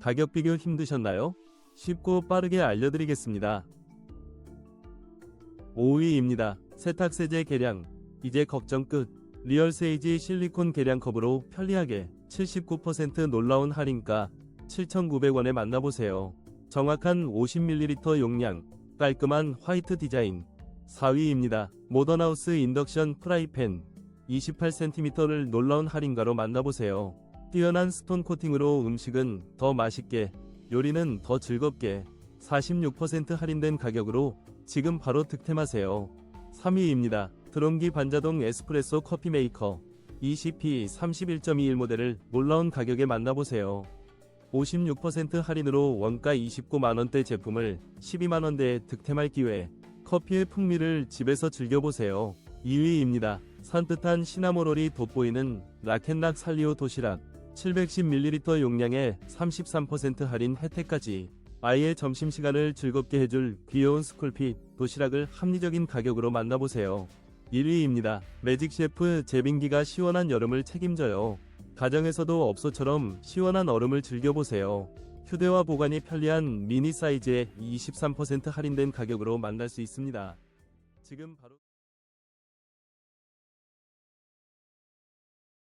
가격 비교 힘드셨나요? 쉽고 빠르게 알려드리겠습니다. 5위입니다. 세탁세제 계량. 이제 걱정 끝. 리얼 세이지 실리콘 계량 컵으로 편리하게 79% 놀라운 할인가 7,900원에 만나보세요. 정확한 50ml 용량, 깔끔한 화이트 디자인. 4위입니다. 모던하우스 인덕션 프라이팬 28cm를 놀라운 할인가로 만나보세요. 뛰어난 스톤 코팅으로 음식은 더 맛있게, 요리는 더 즐겁게 46% 할인된 가격으로 지금 바로 득템하세요. 3위입니다. 드론기 반자동 에스프레소 커피 메이커 20P 31.21 모델을 놀라운 가격에 만나보세요. 56% 할인으로 원가 29만원대 제품을 12만원대에 득템할 기회. 커피의 풍미를 집에서 즐겨보세요. 2위입니다. 산뜻한 시나모롤이 돋보이는 라켓락 살리오 도시락 710ml 용량에 33% 할인 혜택까지 아이의 점심시간을 즐겁게 해줄 귀여운 스쿨핏 도시락을 합리적인 가격으로 만나보세요. 1위입니다. 매직 셰프 제빙기가 시원한 여름을 책임져요. 가정에서도 업소처럼 시원한 얼음을 즐겨보세요. 휴대와 보관이 편리한 미니 사이즈에 23% 할인된 가격으로 만날 수 있습니다. 지금 바로